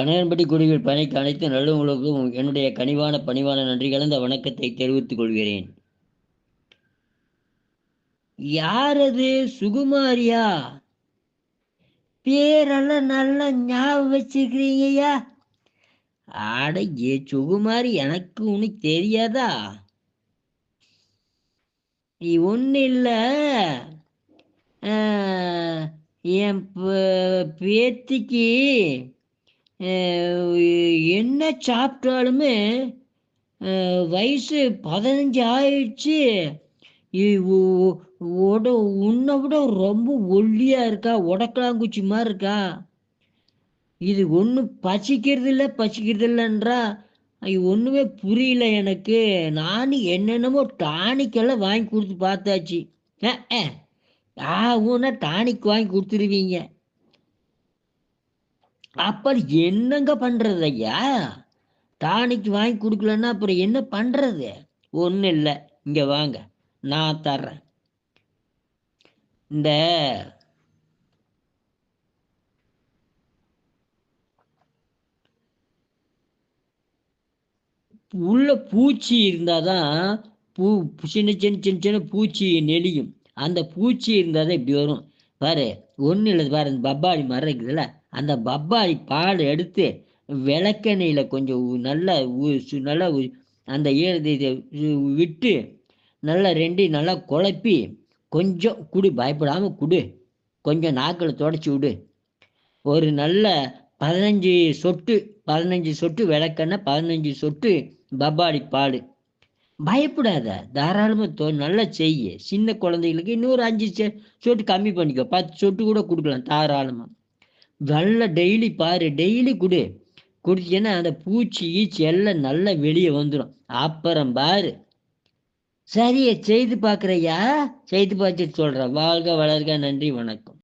கணவன்படி குடிகள் பணிக்கு அனைத்து நல்லவங்களுக்கும் என்னுடைய கனிவான பணிவான நன்றி கலந்த வணக்கத்தை தெரிவித்துக் கொள்கிறேன். யாரது சுகுமாரியா? பேரெல்லாம் நல்லா ஞாபகம் வச்சிருக்கிறீங்கய்யா? ஆட ஏ சுகுமாரி எனக்கு உனக்கு தெரியாதா? நீ ஒன்றும் இல்லை. என் பேத்திக்கு என்ன சாப்பிட்டாலுமே வயசு பதினஞ்சு ஆயிடுச்சு. உட உன்னை விட ரொம்ப ஒல்லியாக இருக்கா? உடக்கலாங்குச்சி மாதிரி இருக்கா? இது ஒன்றும் பசிக்கிறது இல்லை பசிக்கிறது இல்லைன்றா ஒன்றுமே புரியல எனக்கு. நானும் என்னென்னமோ டானிக்கெல்லாம் வாங்கி கொடுத்து பார்த்தாச்சு. ஆ அஹ். டானிக் வாங்கி கொடுத்துருவீங்க. அப்புறம் என்னங்க பண்றது ஐயா? டானிக் வாங்கி கொடுக்கலன்னா அப்புறம் என்ன பண்றது? ஒன்றும் இல்லை. இங்க வாங்க. நான் தர்றேன். இந்த உள்ள பூச்சி இருந்தாதான் பூ சின்ன சின்ன சின்ன சின்ன பூச்சி நெளியும். அந்த பூச்சி இருந்தாதான் இப்படி வரும். பாரு ஒன்றும் இல்லை பாரு இந்த பப்பாளி மரம் இருக்குதுல்ல. அந்த பப்பாளி பால் எடுத்து விளக்கெண்ணெயில் கொஞ்சம் நல்லா ஊ- சு- நல்லா அந்த ஈரத்தை இதை விட்டு நல்லா ரெண்டையும் நல்லா குழப்பி கொஞ்சம் குடு பயப்படாமல் குடு. கொஞ்சம் நாக்கில் தொடச்சி விடு. ஒரு நல்ல பதினஞ்சு சொட்டு பதினஞ்சு சொட்டு விளக்கெண்ணெய் பதினஞ்சு சொட்டு பப்பாளி பால். பயப்படாத. தாராளமாக தோ நல்லா செய்ய. சின்ன குழந்தைகளுக்கு இன்னொரு அஞ்சு சொட்டு கம்மி பண்ணிக்கோ. பத்து சொட்டு கூட கொடுக்கலாம் தாராளமாக நல்லா டெய்லி பாரு டெய்லி கொடு. குடிச்சேன்னா அந்த பூச்சி ஈச்சி எல்லாம் நல்லா வெளியே வந்துடும் அப்புறம் பாரு. சரியா செய்து பார்க்குறையா? செய்து பார்த்துட்டு சொல்கிறேன் வாழ்க வளர்க நன்றி வணக்கம்.